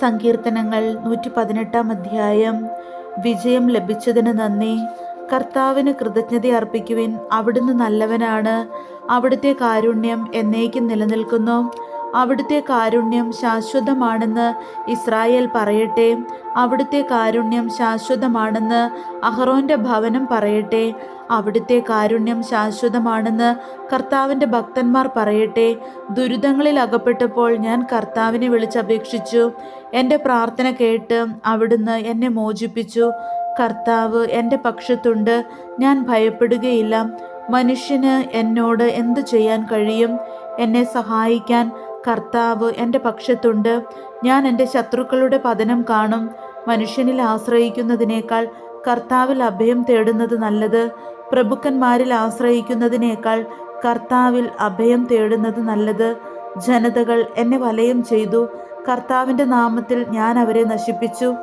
സങ്കീർത്തനങ്ങൾ നൂറ്റി പതിനെട്ടാം അധ്യായം. വിജയം ലഭിച്ചതിന് നന്ദി. കർത്താവിന് കൃതജ്ഞത അർപ്പിക്കുവിൻ. അവിടുന്ന് നല്ലവനാണ്. അവിടുത്തെ കാരുണ്യം എന്നേക്കും നിലനിൽക്കുന്നു. അവിടുത്തെ കാരുണ്യം ശാശ്വതമാണെന്ന് ഇസ്രായേൽ പറയട്ടെ. അവിടുത്തെ കാരുണ്യം ശാശ്വതമാണെന്ന് അഹ്റോന്റെ ഭവനം പറയട്ടെ. അവിടുത്തെ കാരുണ്യം ശാശ്വതമാണെന്ന് കർത്താവിന്റെ ഭക്തന്മാർ പറയട്ടെ. ദുരിതങ്ങളിൽ അകപ്പെട്ടപ്പോൾ ഞാൻ കർത്താവിനെ വിളിച്ചപേക്ഷിച്ചു. എന്റെ പ്രാർത്ഥന കേട്ട് അവിടുന്ന് എന്നെ മോചിപ്പിച്ചു. കർത്താവ് എന്റെ പക്ഷത്തുണ്ട് ഞാൻ ഭയപ്പെടുകയില്ല. മനുഷ്യന് എന്നോട് എന്തു ചെയ്യാൻ കഴിയും? എന്നെ സഹായിക്കാൻ കർത്താവ് എന്റെ പക്ഷത്തുണ്ട്. ഞാൻ എന്റെ ശത്രുക്കളുടെ പതനം കാണും. മനുഷ്യനിൽ ആശ്രയിക്കുന്നതിനേക്കാൾ കർത്താവിൽ അഭയം തേടുന്നത് നല്ലത്. പ്രഭുക്കന്മാരിൽ ആശ്രയിക്കുന്നതിനേക്കാൾ കർത്താവിൽ അഭയം തേടുന്നത് നല്ലത്. ജനതകൾ എന്നെ വലയം ചെയ്തു. കർത്താവിന്റെ നാമത്തിൽ ഞാൻ അവരെ നശിപ്പിച്ചു.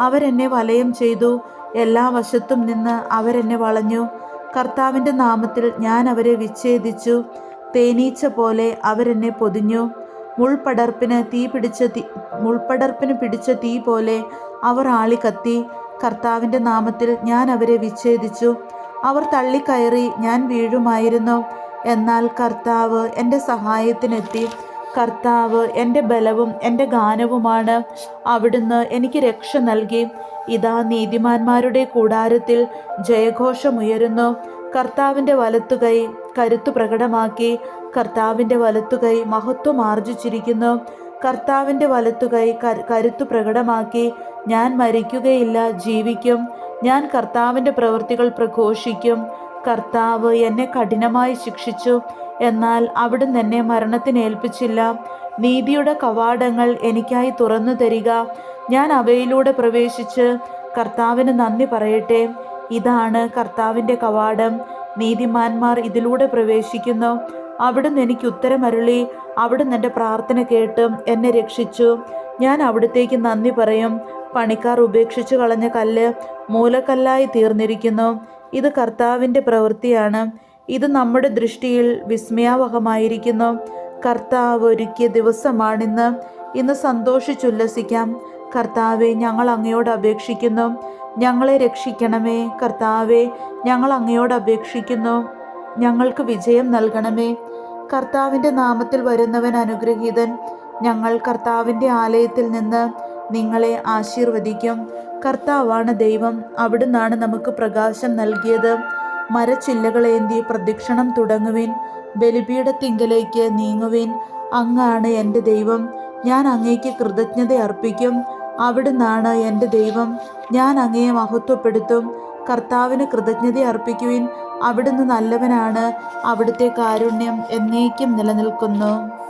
അവരെന്നെ വലയം ചെയ്തു. എല്ലാ വശത്തും നിന്ന് അവരെന്നെ വളഞ്ഞു. കർത്താവിന്റെ നാമത്തിൽ ഞാൻ അവരെ വിച്ഛേദിച്ചു. തേനീച്ച പോലെ അവരെന്നെ പൊതിഞ്ഞു. മുൾപടർപ്പിന് തീ പിടിച്ച തീ മുൾപടർപ്പിന് പിടിച്ച തീ പോലെ അവർ കത്തി. കർത്താവിന്റെ നാമത്തിൽ ഞാൻ അവരെ വിച്ഛേദിച്ചു. അവർ തള്ളിക്കയറി ഞാൻ വീഴുമായിരുന്നു. എന്നാൽ കർത്താവ് എന്റെ സഹായത്തിനെത്തി. കർത്താവ് എന്റെ ബലവും എന്റെ ഗാനവുമാണ്. അവിടുന്ന് എനിക്ക് രക്ഷ നൽകി. ഇതാ നീതിമാന്മാരുടെ കൂടാരത്തിൽ ജയഘോഷമുയരുന്നു. കർത്താവിന്റെ വലത്തുകൈ കരുത്തു പ്രകടമാക്കി കർത്താവിന്റെ വലത്തുകൈ മഹത്വം ആർജിച്ചിരിക്കുന്നു. കർത്താവിന്റെ വലത്തുകൈ കരുത്തു പ്രകടമാക്കി ഞാൻ മരിക്കുകയില്ല ജീവിക്കും. ഞാൻ കർത്താവിന്റെ പ്രവൃത്തികൾ പ്രഘോഷിക്കും. കർത്താവ് എന്നെ കഠിനമായി ശിക്ഷിച്ചു. എന്നാൽ അവിടുന്ന് എന്നെ മരണത്തിനേൽപ്പിച്ചില്ല നീതിയുടെ കവാടങ്ങൾ എനിക്കായി തുറന്നു തരിക. ഞാൻ അവയിലൂടെ പ്രവേശിച്ച് കർത്താവിന് നന്ദി പറയട്ടെ. ഇതാണ് കർത്താവിന്റെ കവാടം. നീതിമാന്മാർ ഇതിലൂടെ പ്രവേശിക്കുന്നു. അവിടുന്ന് എനിക്ക് ഉത്തരമരുളി അവിടുന്ന് എന്റെ പ്രാർത്ഥന കേട്ട് എന്നെ രക്ഷിച്ചു. ഞാൻ അവിടുത്തേക്ക് നന്ദി പറയും. പണിക്കാർ ഉപേക്ഷിച്ചു കളഞ്ഞ കല്ല് മൂലക്കല്ലായി തീർന്നിരിക്കുന്നു. ഇത് കർത്താവിന്റെ പ്രവൃത്തിയാണ്. ഇത് നമ്മുടെ ദൃഷ്ടിയിൽ വിസ്മയാവഹമായിരിക്കുന്നു. കർത്താവ് ഒരുക്കിയ ദിവസമാണിന്ന്. ഇന്ന് സന്തോഷിച്ചുല്ലസിക്കാം. കർത്താവെ ഞങ്ങൾ അങ്ങയോട് അപേക്ഷിക്കുന്നു. ഞങ്ങളെ രക്ഷിക്കണമേ കർത്താവെ ഞങ്ങൾ അങ്ങയോട് അപേക്ഷിക്കുന്നു. ഞങ്ങൾക്ക് വിജയം നൽകണമേ. കർത്താവിന്റെ നാമത്തിൽ വരുന്നവൻ അനുഗ്രഹീതൻ. ഞങ്ങൾ കർത്താവിന്റെ ആലയത്തിൽ നിന്ന് നിങ്ങളെ ആശീർവദിക്കും. കർത്താവാണ് ദൈവം. അവിടുന്നാണ് നമുക്ക് പ്രകാശം നൽകിയത്. മരച്ചില്ലകളേന്തി പ്രദക്ഷിണം തുടങ്ങുവിൻ. ബലിപീഠത്തിങ്കലേക്ക് നീങ്ങുവിൻ. അങ്ങാണ് എന്റെ ദൈവം. ഞാൻ അങ്ങേക്ക് കൃതജ്ഞത അർപ്പിക്കും. അവിടുന്നാണ് എന്റെ ദൈവം. ഞാൻ അങ്ങയെ മഹത്വപ്പെടുത്തും. കർത്താവിന് കൃതജ്ഞത അർപ്പിക്കുവിൻ. അവിടുന്ന് നല്ലവനാണ്. അവിടുത്തെ കാരുണ്യം എന്നേക്കും നിലനിൽക്കുന്നു.